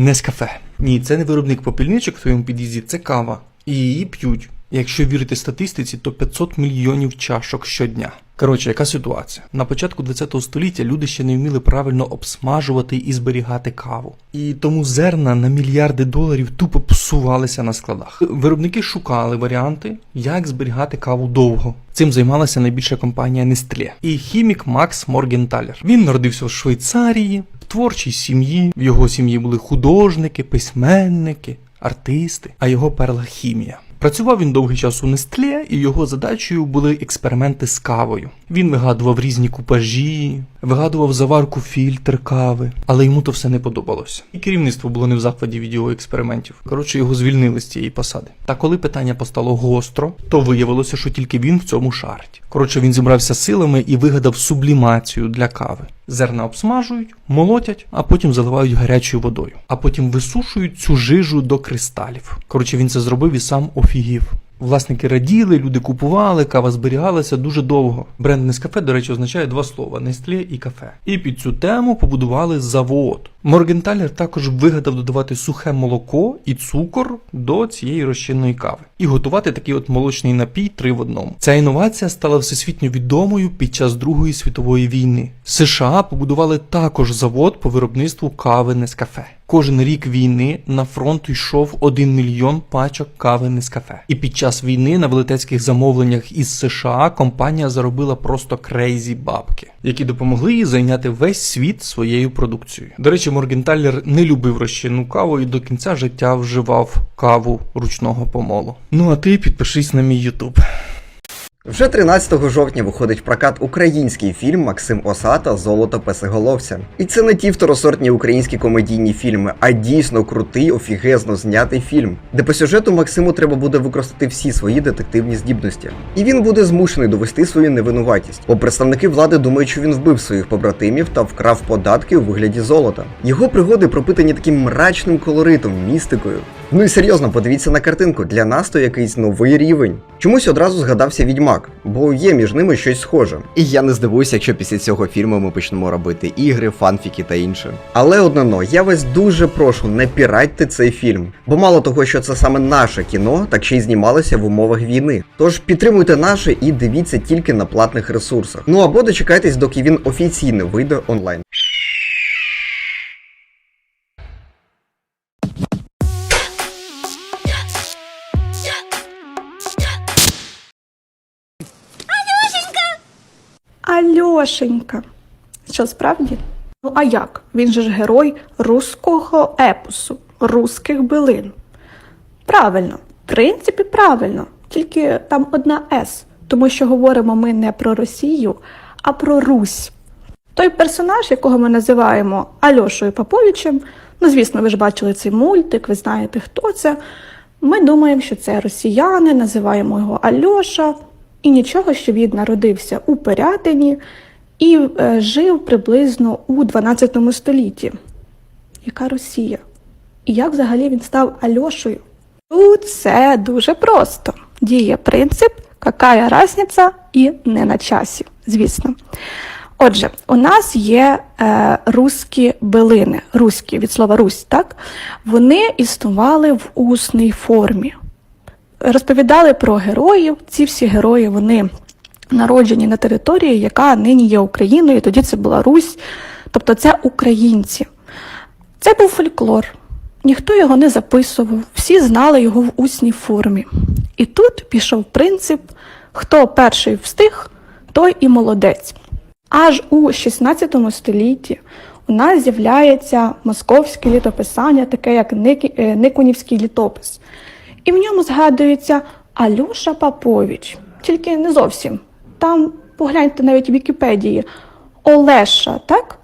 Нескафе. Ні, це не виробник попільничок в твоєму під'їзді, це кава. І її п'ють. Якщо вірити статистиці, то 500 мільйонів чашок щодня. Коротше, яка ситуація? На початку 20 століття люди ще не вміли правильно обсмажувати і зберігати каву. І тому зерна на мільярди доларів тупо псувалися на складах. Виробники шукали варіанти, як зберігати каву довго. Цим займалася найбільша компанія Nestlé і хімік Макс Моргенталер. Він народився в Швейцарії, творчій сім'ї. В його сім'ї були художники, письменники, артисти, а його перла хімія. Працював він довгий час у Нестле, і його задачею були експерименти з кавою. Він вигадував різні купажі, вигадував заварку фільтр кави, але йому то все не подобалося. І керівництво було не в захваті від його експериментів. Коротше, його звільнили з цієї посади. Та коли питання постало гостро, то виявилося, що тільки він в цьому шарить. Коротше, він зібрався силами і вигадав сублімацію для кави. Зерна обсмажують, молотять, а потім заливають гарячою водою, а потім висушують цю жижу до кристалів. Коротше, він це зробив і сам офігів. Власники раділи, люди купували, кава зберігалася дуже довго. Бренд Нескафе, до речі, означає два слова Нестле і кафе. І під цю тему побудували завод. Моргенталер також вигадав додавати сухе молоко і цукор до цієї розчинної кави і готувати такий от молочний напій три в одному. Ця інновація стала всесвітньо відомою під час Другої світової війни. США побудували також завод по виробництву кави Нескафе. Кожен рік війни на фронт йшов 1 мільйон пачок кави Нескафе. І під час війни на велетенських замовленнях із США компанія заробила просто крейзі бабки, які допомогли їй зайняти весь світ своєю продукцією. До речі, Моргенталер не любив розчинну каву і до кінця життя вживав каву ручного помолу. Ну а ти підпишись на мій ютуб. Вже 13 жовтня виходить в прокат український фільм Максим Осата Золото песиголовця. І це не ті второсортні українські комедійні фільми, а дійсно крутий, офігезно знятий фільм, де по сюжету Максиму треба буде використати всі свої детективні здібності. І він буде змушений довести свою невинуватість, бо представники влади думають, що він вбив своїх побратимів та вкрав податки у вигляді золота. Його пригоди пропитані таким мрачним колоритом, містикою. Ну і серйозно, подивіться на картинку. Для нас то якийсь новий рівень. Чомусь одразу згадався відьмак, бо є між ними щось схоже. І я не здивуюся, якщо після цього фільму ми почнемо робити ігри, фанфіки та інше. Але одно, я вас дуже прошу, не піратьте цей фільм. Бо мало того, що це саме наше кіно, так ще й знімалося в умовах війни. Тож підтримуйте наше і дивіться тільки на платних ресурсах. Ну або дочекайтесь, доки він офіційно вийде онлайн. Альошенька. Що справді? Ну а як? Він же ж герой руського епосу, руських билин. Правильно, в принципі, правильно. Тільки там одна С, тому що говоримо ми не про Росію, а про Русь. Той персонаж, якого ми називаємо Альошою Поповичем, ну звісно, ви ж бачили цей мультик, ви знаєте, хто це. Ми думаємо, що це росіяни, називаємо його Альоша, і нічого, що він народився у Пирятині і е, жив приблизно у 12 столітті. Яка Росія? І як взагалі він став Альошею? Тут все дуже просто. Діє принцип, какая разниця і не на часі, звісно. Отже, у нас є е, руські билини, руські від слова Русь, так? Вони існували в усній формі. Розповідали про героїв. Ці всі герої вони народжені на території, яка нині є Україною, тоді це була Русь, тобто це українці. Це був фольклор. Ніхто його не записував, всі знали його в усній формі. І тут пішов принцип: хто перший встиг, той і молодець. Аж у 16 столітті у нас з'являється московське літописання, таке як е, Никонівський літопис. І в ньому згадується Альоша Попович, тільки не зовсім. Там погляньте навіть в Вікіпедії Олеша, так?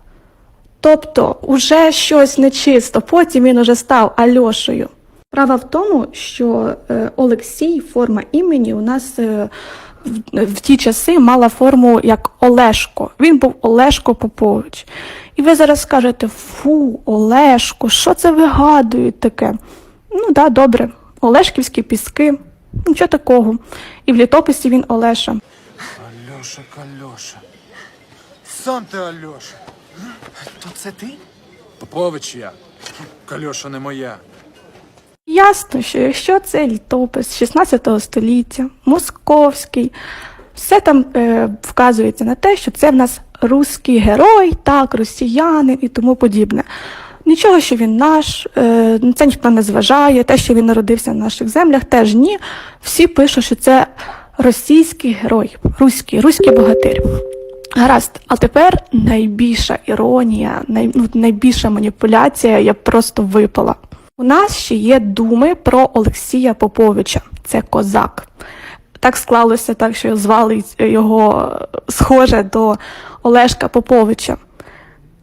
Тобто уже щось нечисто, потім він уже став Альошею. Справа в тому, що е, Олексій, форма імені, у нас е, в, ті часи мала форму як Олешко. Він був Олешко Попович. І ви зараз скажете: фу, Олешко, що це вигадують таке? Ну да, добре, Олешківські піски, нічого такого. І в літописі він Олеша. Альоша, Кальоша. Сам ти Альоша. То це ти? Попович я. Кальоша не моя. Ясно, що якщо це літопис 16 століття, московський, все там е, вказується на те, що це в нас руський герой, так, росіянин і тому подібне. Нічого, що він наш, е, це ніхто не зважає, те, що він народився на наших землях, теж ні. Всі пишуть, що це російський герой, руський, руський богатир. Гаразд, а тепер найбільша іронія, най, ну, найбільша маніпуляція, я просто випала. У нас ще є думи про Олексія Поповича, це козак. Так склалося так, що звали його е, схоже до Олешка Поповича.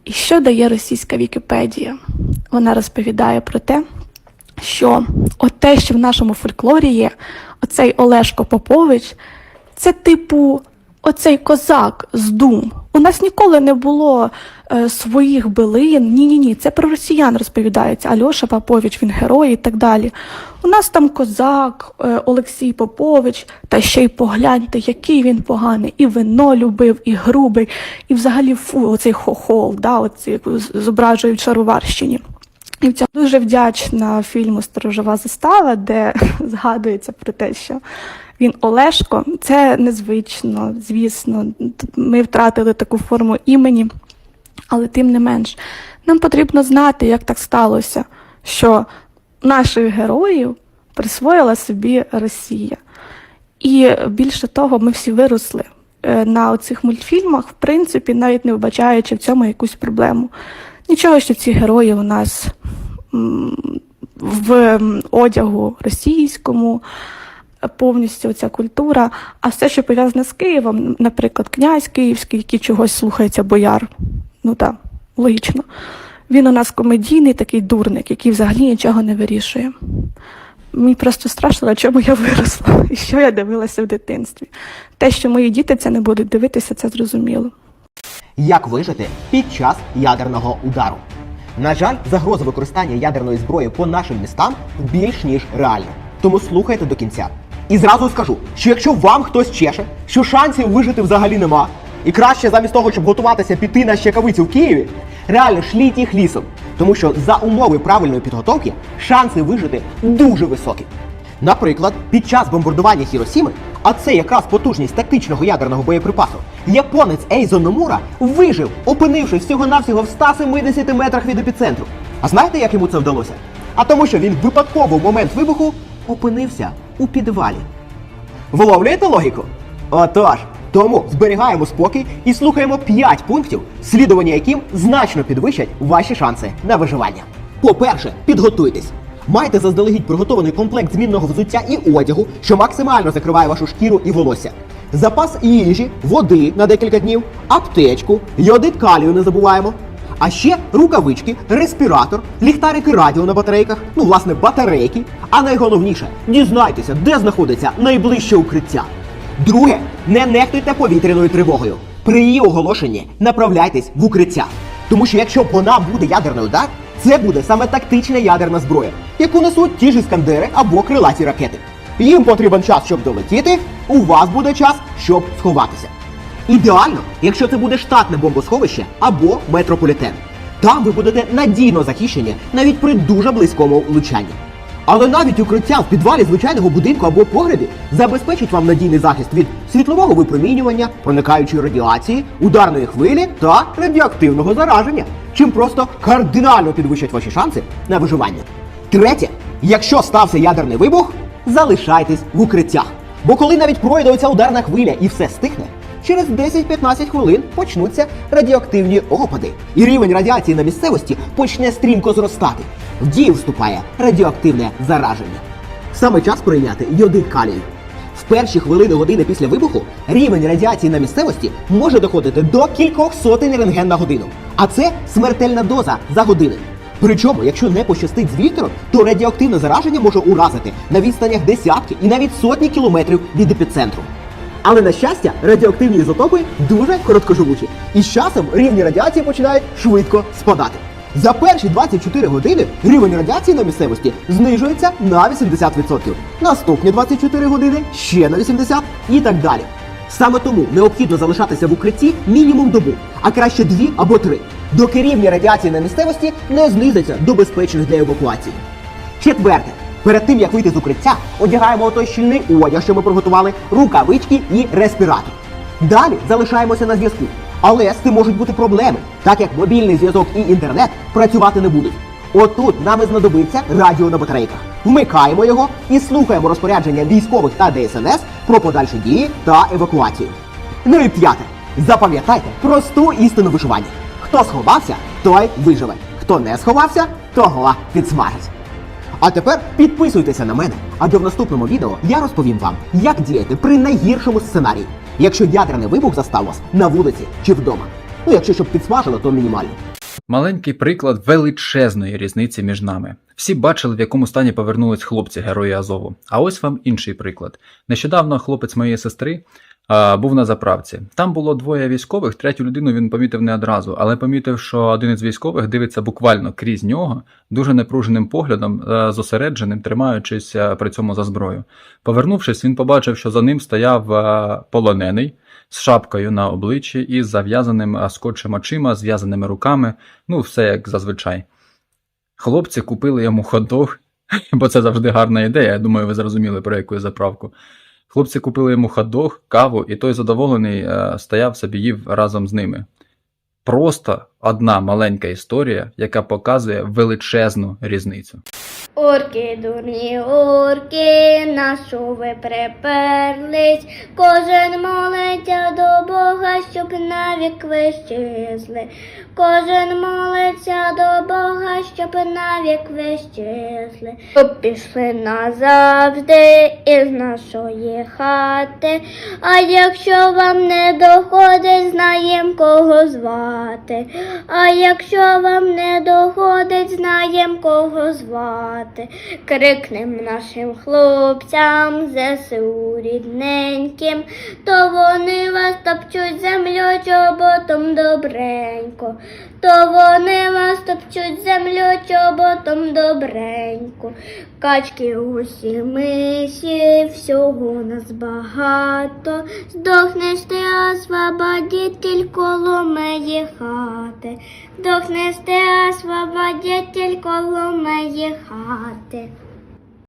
І що дає російська Вікіпедія? Вона розповідає про те, що от те, що в нашому фольклорі є, оцей Олешко Попович, це типу оцей козак з дум. У нас ніколи не було е, своїх билин. Ні, ні, ні. Це про росіян розповідається. Альоша Попович, він герой і так далі. У нас там козак, е, Олексій Попович, та ще й погляньте, який він поганий. І вино любив, і грубий, і взагалі фу, оцей хохол, да, оці зображують в Шароварщині. І в цьому дуже вдячна фільму Сторожова застава, де згадується про те, що він Олешко. Це незвично, звісно. Ми втратили таку форму імені, але тим не менш, нам потрібно знати, як так сталося, що наших героїв присвоїла собі Росія. І більше того, ми всі виросли е, на оцих мультфільмах, в принципі, навіть не вбачаючи в цьому якусь проблему. Нічого, що ці герої у нас в одягу російському, е, повністю ця культура, а все, що пов'язане з Києвом, наприклад, князь Київський, який чогось слухається бояр. Ну так, логічно. Він у нас комедійний такий дурник, який взагалі нічого не вирішує. Мені просто страшно, на чому я виросла і що я дивилася в дитинстві. Те, що мої діти це не будуть дивитися, це зрозуміло. Як вижити під час ядерного удару? На жаль, загроза використання ядерної зброї по нашим містам більш ніж реальна. Тому слухайте до кінця. І зразу скажу, що якщо вам хтось чеше, що шансів вижити взагалі нема, і краще замість того, щоб готуватися піти на щекавицю в Києві, реально шліть їх лісом. Тому що за умови правильної підготовки шанси вижити дуже високі. Наприклад, під час бомбардування Хіросіми, а це якраз потужність тактичного ядерного боєприпасу, японець Ейзо Номура вижив, опинившись всього-навсього в 170 метрах від епіцентру. А знаєте, як йому це вдалося? А тому, що він випадково в момент вибуху опинився у підвалі. Вловлюєте логіку? Отож, тому зберігаємо спокій і слухаємо 5 пунктів, слідування яким значно підвищать ваші шанси на виживання. По-перше, підготуйтесь. Майте заздалегідь приготований комплект змінного взуття і одягу, що максимально закриває вашу шкіру і волосся. Запас їжі, води на декілька днів, аптечку, йодит калію не забуваємо. А ще рукавички, респіратор, ліхтарики радіо на батарейках, ну власне батарейки. А найголовніше, дізнайтеся, де знаходиться найближче укриття. Друге, не нехтуйте повітряною тривогою. При її оголошенні направляйтесь в укриття. Тому що якщо по нам буде ядерний удар, це буде саме тактична ядерна зброя, яку несуть ті ж іскандери або крилаті ракети. Їм потрібен час, щоб долетіти, у вас буде час, щоб сховатися. Ідеально, якщо це буде штатне бомбосховище або метрополітен. Там ви будете надійно захищені навіть при дуже близькому влучанні. Але навіть укриття в підвалі звичайного будинку або погребі забезпечить вам надійний захист від світлового випромінювання, проникаючої радіації, ударної хвилі та радіоактивного зараження, чим просто кардинально підвищать ваші шанси на виживання. Третє, якщо стався ядерний вибух, залишайтесь в укриттях. Бо коли навіть пройде оця ударна хвиля і все стихне, через 10-15 хвилин почнуться радіоактивні опади, і рівень радіації на місцевості почне стрімко зростати. В дію вступає радіоактивне зараження. Саме час прийняти йодит калію. В перші хвилини години після вибуху рівень радіації на місцевості може доходити до кількох сотень рентген на годину. А це смертельна доза за годину. Причому, якщо не пощастить з віктором, то радіоактивне зараження може уразити на відстанях десятки і навіть сотні кілометрів від епіцентру. Але на щастя, радіоактивні ізотопи дуже короткоживучі, і з часом рівні радіації починають швидко спадати. За перші 24 години рівень радіації на місцевості знижується на 80%. Наступні 24 години ще на 80% і так далі. Саме тому необхідно залишатися в укритті мінімум добу, а краще дві або три, доки рівні радіації на місцевості не знизиться до безпечних для евакуації. Четверте. Перед тим як вийти з укриття, одягаємо той щільний одяг, що ми приготували, рукавички і респіратор. Далі залишаємося на зв'язку. Але з цим можуть бути проблеми, так як мобільний зв'язок і інтернет працювати не будуть. Отут нам і знадобиться радіо на батарейках. Вмикаємо його і слухаємо розпорядження військових та ДСНС про подальші дії та евакуацію. Ну і п'яте. Запам'ятайте просту істину виживання. Хто сховався, той виживе. Хто не сховався, того підсмажить. А тепер підписуйтеся на мене, адже в наступному відео я розповім вам, як діяти при найгіршому сценарії, якщо ядерний вибух застав вас на вулиці чи вдома. Ну, якщо щоб підсмажило, то мінімально. Маленький приклад величезної різниці між нами. Всі бачили, в якому стані повернулись хлопці герої Азову. А ось вам інший приклад. Нещодавно хлопець моєї сестри був на заправці. Там було двоє військових, третю людину він помітив не одразу, але помітив, що один із військових дивиться буквально крізь нього, дуже непруженим поглядом, е, зосередженим, тримаючись е, при цьому за зброю. Повернувшись, він побачив, що за ним стояв е, полонений з шапкою на обличчі і з зав'язаним е, скотчем очима, зв'язаними руками, ну все як зазвичай. Хлопці купили йому хот-дог, бо це завжди гарна ідея. Я думаю, ви зрозуміли про яку заправку. Хлопці купили йому хот-дог, каву, і той задоволений е, стояв собі їв разом з ними. Просто одна маленька історія, яка показує величезну різницю. Орки, дурні орки, на що ви приперлись? Кожен молиться до Бога, щоб навік ви щезли. Кожен молиться до Бога, щоб навік ви щезли. Щоб пішли назавжди із нашої хати. А якщо вам не доходить, знаєм кого звати. А якщо вам не доходить, знаєм кого звати. Крикнем нашим хлопцям, ЗСУ рідненьким, то вони вас топчуть землю чоботом добренько, то вони вас топчуть землю чоботом добренько. Качки усі миші, всього нас багато. Здохнеш ти, освободитель коло моєї хати. Здохнеш ти, освободитель коло моєї хати.